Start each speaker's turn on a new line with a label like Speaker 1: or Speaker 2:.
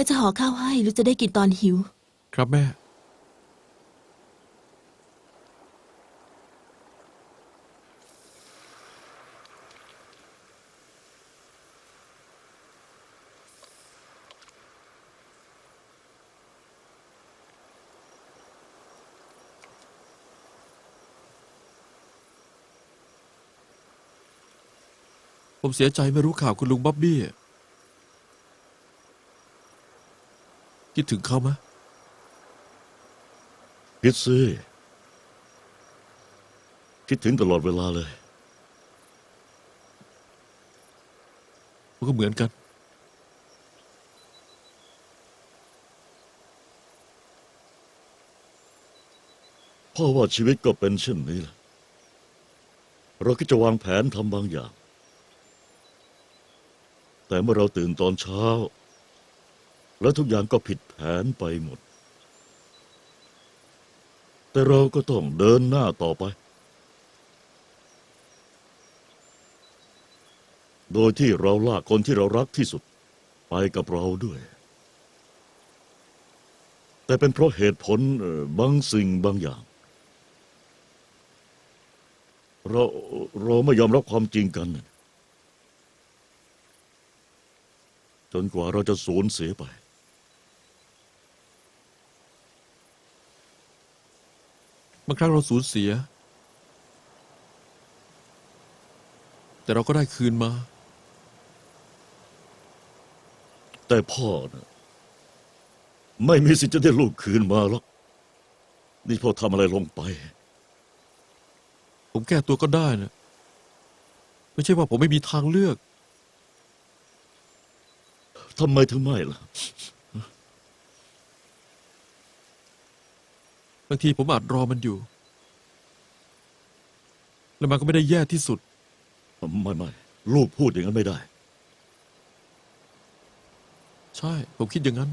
Speaker 1: ม่จะห่อข้าวให้ลูกจะได้กินตอนหิว
Speaker 2: ครับแม่ ผมเสียใจไม่รู้ข่าวคุณลุงบ๊อบบี้อะ คิดถึงเขาไหมะ
Speaker 3: คิดสิคิดถึงตลอดเวลาเลย
Speaker 2: มันก็เหมือนกัน
Speaker 3: พ่อว่าชีวิตก็เป็นเช่นนี้แหละเราก็จะวางแผนทำบางอย่าง แต่เมื่อเราตื่นตอนเช้า แล้วทุกอย่างก็ผิดแผนไปหมด แต่เราก็ต้องเดินหน้าต่อไป โดยที่เราลากคนที่เรารักที่สุด ไปกับเราด้วย แต่เป็นเพราะเหตุผลบางสิ่งบางอย่าง เราเราไม่ยอมรับความจริงกัน จนกว่าเราจะสูญเสียไป
Speaker 2: บางครั้งเราสูญเสีย แต่เราก็ได้คืนมา
Speaker 3: แต่พ่อนะไม่มีสิทธิ์จะได้ลูกคืนมาหรอก นี่พ่อทำอะไรลงไป
Speaker 2: ผมแก้ตัวก็ได้นะ ไม่ใช่ว่าผมไม่มีทางเลือก
Speaker 3: ทำไมถึงไม่ล่ะ
Speaker 2: บางทีผมอาจรอมันอยู่ แล้วมันก็ไม่ได้แย่ที่สุด
Speaker 3: ไม่ไม่ลูกพูดอย่างนั้นไม่ได้
Speaker 2: ใช่ ผมคิดอย่างนั้น